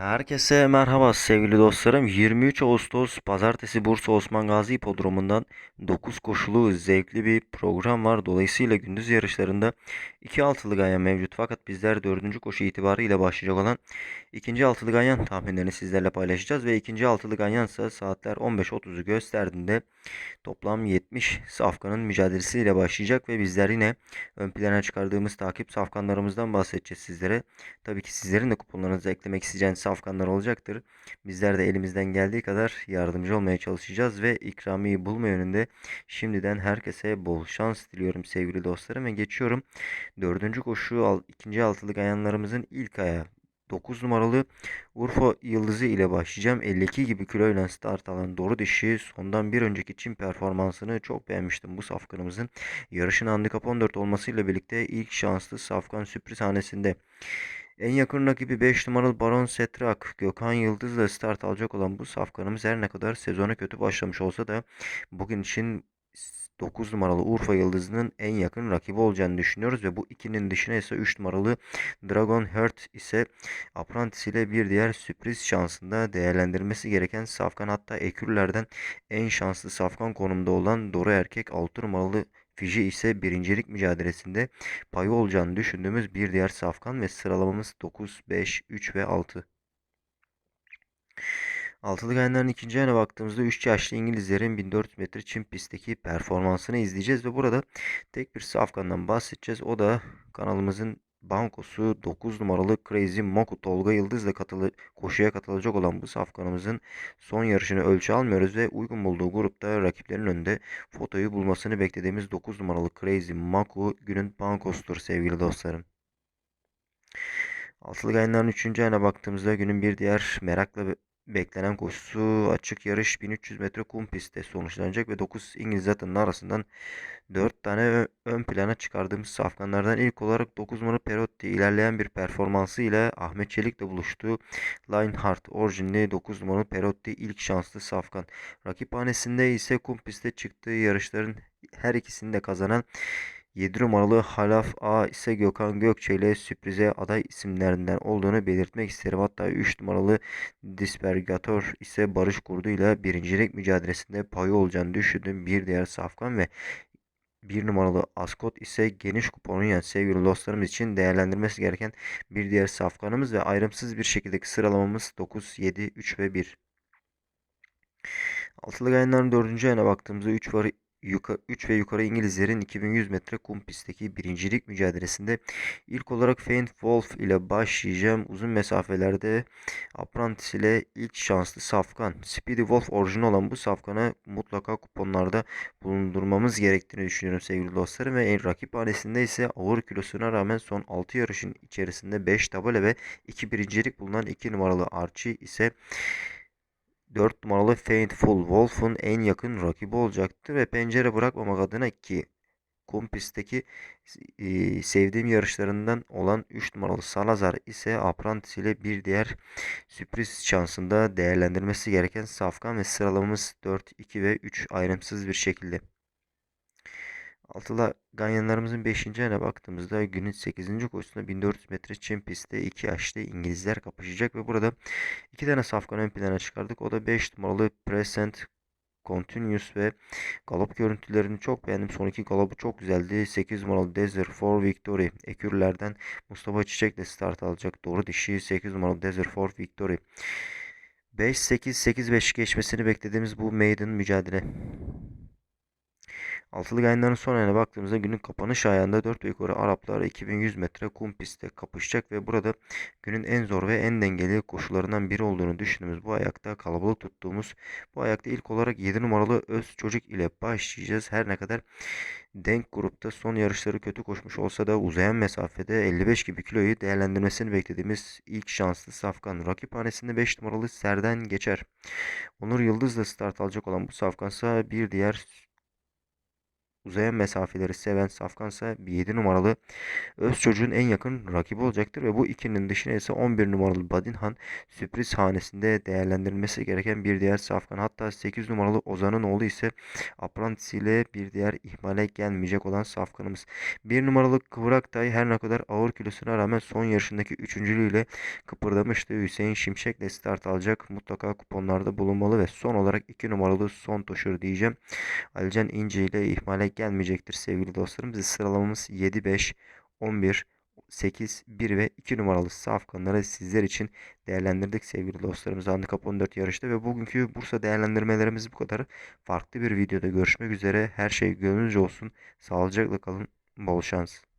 Herkese merhaba sevgili dostlarım. 23 Ağustos Pazartesi Bursa Osman Gazi Hipodromu'ndan 9 koşulu zevkli bir program var. Dolayısıyla gündüz yarışlarında 2 altılı ganyan mevcut. Fakat bizler 4. koşu itibarıyla başlayacak olan 2. altılı ganyan tahminlerini sizlerle paylaşacağız. Ve 2. altılı ganyan ise saatler 15.30'u gösterdiğinde toplam 70 safkanın mücadelesiyle başlayacak. Ve bizler yine ön plana çıkardığımız takip safkanlarımızdan bahsedeceğiz sizlere. Tabii ki sizlerin de kuponlarınızı eklemek isteyeceğiniz safkanlar olacaktır. Bizler de elimizden geldiği kadar yardımcı olmaya çalışacağız ve ikramiyi bulma yönünde şimdiden herkese bol şans diliyorum sevgili dostlarım ve geçiyorum. Dördüncü koşu ikinci altılık ayanlarımızın ilk ayağı. 9 numaralı Urfa Yıldızı ile başlayacağım. 52 gibi kiloyla start alan doğru dişi sondan bir önceki Çin performansını çok beğenmiştim. Bu safkanımızın yarışın handikap 14 olmasıyla birlikte ilk şanslı safkan sürpriz hanesinde. En yakın rakibi 5 numaralı Baron Setrak, Gökhan Yıldız'la start alacak olan bu safkanımız her ne kadar sezona kötü başlamış olsa da bugün için 9 numaralı Urfa Yıldızı'nın en yakın rakibi olacağını düşünüyoruz ve bu ikinin dışına ise 3 numaralı Dragon Heart ise Apprentice ile bir diğer sürpriz şansında değerlendirmesi gereken safkan hatta ekürlerden en şanslı safkan konumda olan Doro Erkek 6 numaralı Fiji ise birincilik mücadelesinde payı olacağını düşündüğümüz bir diğer safkan ve sıralamamız 9, 5, 3 ve 6. Altılı Gayenler'in ikinci ayına baktığımızda 3 yaşlı İngilizlerin 1400 metre çim pistteki performansını izleyeceğiz ve burada tek bir safkandan bahsedeceğiz. O da kanalımızın bankosu 9 numaralı Crazy Moku Tolga Yıldız'la katılı, koşuya katılacak olan bu safkanımızın son yarışını ölçü almıyoruz ve uygun bulduğu grupta rakiplerin önünde fotoyu bulmasını beklediğimiz 9 numaralı Crazy Moku günün bankosudur sevgili dostlarım. Altılı Gayenler'in 3. ayına baktığımızda günün bir diğer merakla beklenen koşusu açık yarış 1300 metre kum pistte sonuçlanacak ve 9 İngiliz atının arasından 4 tane ön plana çıkardığımız safkanlardan ilk olarak 9 numaralı Perotti ilerleyen bir performansı ile Ahmet Çelik'le buluştu. Lionheart orijinli 9 numaralı Perotti ilk şanslı safkan. Rakiphanesinde ise kum pistte çıktığı yarışların her ikisini de kazanan 7 numaralı Halaf A ise Gökhan Gökçe ile sürprize aday isimlerinden olduğunu belirtmek isterim. Hatta 3 numaralı Dispergator ise Barış Kurdu ile birincilik mücadelesinde payı olacağını düşündüğüm bir diğer safkan ve bir numaralı Ascot ise geniş kuponun yani sevgili dostlarımız için değerlendirmesi gereken bir diğer safkanımız ve ayrımsız bir şekildeki sıralamamız 9, 7, 3 ve 1. Altılı Gayenler'in 4. ayına baktığımızda 3 var yukarı, 3 ve yukarı İngilizlerin 2100 metre kum pistteki birincilik mücadelesinde ilk olarak Faint Wolf ile başlayacağım. Uzun mesafelerde Apprentice ile ilk şanslı safkan. Speedy Wolf orijinal olan bu safkanı mutlaka kuponlarda bulundurmamız gerektiğini düşünüyorum sevgili dostlarım. Ve en rakip hanesinde ise ağır kilosuna rağmen son 6 yarışın içerisinde 5 tabela ve 2 birincilik bulunan 2 numaralı Archie ise 4 numaralı Faithful Wolf'un en yakın rakibi olacaktır ve pencere bırakmamak adına ki kum pistteki e, sevdiğim yarışlarından olan 3 numaralı Salazar ise Apprentice ile bir diğer sürpriz şansında değerlendirmesi gereken safkan ve sıralamamız 4, 2 ve 3 ayrımsız bir şekilde. Altıla Ganyanlarımızın 5. ayına baktığımızda günün 8. koşusunda 1400 metre çim pistte 2 yaşlı İngilizler kapışacak ve burada iki tane safkan ön plana çıkardık. O da 5 numaralı Present Continuous ve galop görüntülerini çok beğendim. Son iki galopu çok güzeldi. 8 numaralı Desert for Victory. Ekürlerden Mustafa Çiçek'le start alacak. Doğru dişi 8 numaralı Desert for Victory. 5-8-8-5 geçmesini beklediğimiz bu maiden mücadele. Altılı Gayenlerin son ayına baktığımızda günün kapanış ayağında 4 ve yukarı Araplar 2100 metre kum pistte kapışacak ve burada günün en zor ve en dengeli koşularından biri olduğunu düşündüğümüz bu ayakta kalabalık tuttuğumuz bu ayakta ilk olarak 7 numaralı Öz Çocuk ile başlayacağız. Her ne kadar denk grupta son yarışları kötü koşmuş olsa da uzayan mesafede 55 gibi kiloyu değerlendirmesini beklediğimiz ilk şanslı safkan. Rakiphanesinde 5 numaralı Serden geçer. Onur Yıldız'la start alacak olan bu safkansa bir diğer uzayan mesafeleri seven Safkansa 7 numaralı Öz çocuğun en yakın rakibi olacaktır ve bu ikinin dışına ise 11 numaralı Badinhan sürpriz hanesinde değerlendirilmesi gereken bir diğer safkan. Hatta 8 numaralı Ozan'ın oğlu ise Apprentice ile bir diğer ihmale gelmeyecek olan safkanımız. 1 numaralı Kıvrak Tay her ne kadar ağır kilosuna rağmen son yarışındaki üçüncülüğüyle kıpırdamıştı. Hüseyin Şimşek de start alacak. Mutlaka kuponlarda bulunmalı ve son olarak 2 numaralı Son Toşur diyeceğim. Alican İnce ile ihmale gelmeyecektir sevgili dostlarım. Biz sıralamamız 7, 5, 11, 8, 1 ve 2 numaralı safkanları sizler için değerlendirdik sevgili dostlarımız. Handikap 14 yarışta ve bugünkü Bursa değerlendirmelerimiz bu kadar. Farklı bir videoda görüşmek üzere. Her şey gönlünüzce olsun. Sağlıcakla kalın. Bol şans.